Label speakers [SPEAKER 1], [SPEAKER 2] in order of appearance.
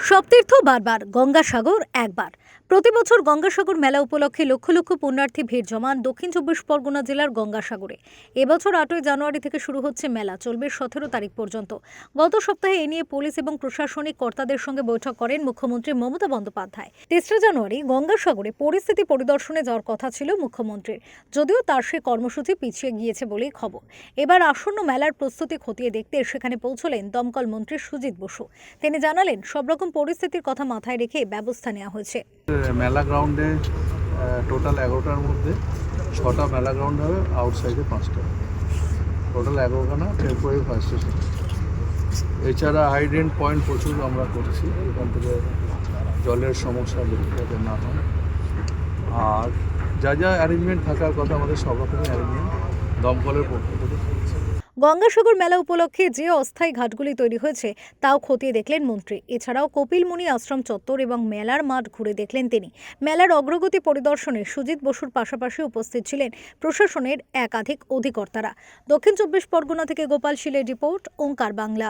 [SPEAKER 1] সপ্তীর্থ বারবার গঙ্গাসাগর একবার। প্রতি বছর গঙ্গাসাগর মেলা উপলক্ষে লক্ষ লক্ষ পুণ্যার্থী ভিড় জমান দক্ষিণ চব্বিশ পরগনা জেলার গঙ্গাসাগরে। এবছর আটই জানুয়ারি থেকে শুরু হচ্ছে মেলা, চলবে সতেরো তারিখ পর্যন্ত। গত সপ্তাহে এ নিয়ে পুলিশ এবং প্রশাসনিক কর্তাদের সঙ্গে বৈঠক করেন মুখ্যমন্ত্রী মমতা বন্দ্যোপাধ্যায়। তেসরা জানুয়ারি গঙ্গাসাগরে পরিস্থিতি পরিদর্শনে যাওয়ার কথা ছিল মুখ্যমন্ত্রীর, যদিও তার সে কর্মসূচি পিছিয়ে গিয়েছে বলেই খবর। এবার আসন্ন মেলার প্রস্তুতি খতিয়ে দেখতে সেখানে পৌঁছলেন দমকল মন্ত্রী সুজিত বসু। তিনি জানালেন, সব রকম পরিস্থিতির কথা মাথায় রেখে ব্যবস্থা নেওয়া হয়েছে।
[SPEAKER 2] মেলা গ্রাউন্ডে টোটাল এগারোটার মধ্যে ছটা মেলা গ্রাউন্ড হবে আউটসাইডে পাঁচটা। টোটাল এগারোখানা টেম্পোরারি ফায়ার স্টেশন এছাড়া হাইড্রেন্ট পয়েন্ট প্রচুর আমরা করছি, এখান থেকে জলের সমস্যা যাতে না হয়। আর যা যা অ্যারেঞ্জমেন্ট থাকার কথা আমাদের সব রকমের অ্যারেঞ্জমেন্ট দমকলের পক্ষ থেকে।
[SPEAKER 1] গঙ্গাসাগর মেলা উপলক্ষে যে অস্থায়ী ঘাটগুলি তৈরি হয়েছে, তাও খতিয়ে দেখলেন মন্ত্রী। এছাড়াও কপিলমুনি আশ্রম চত্বর এবং মেলার মাঠ ঘুরে দেখলেন তিনি। মেলার অগ্রগতি পরিদর্শনে সুজিত বসুর পাশাপাশি উপস্থিত ছিলেন প্রশাসনের একাধিক অধিকর্তারা। দক্ষিণ চব্বিশ পরগনা থেকে গোপাল শিলের রিপোর্ট, ওঙ্কার বাংলা।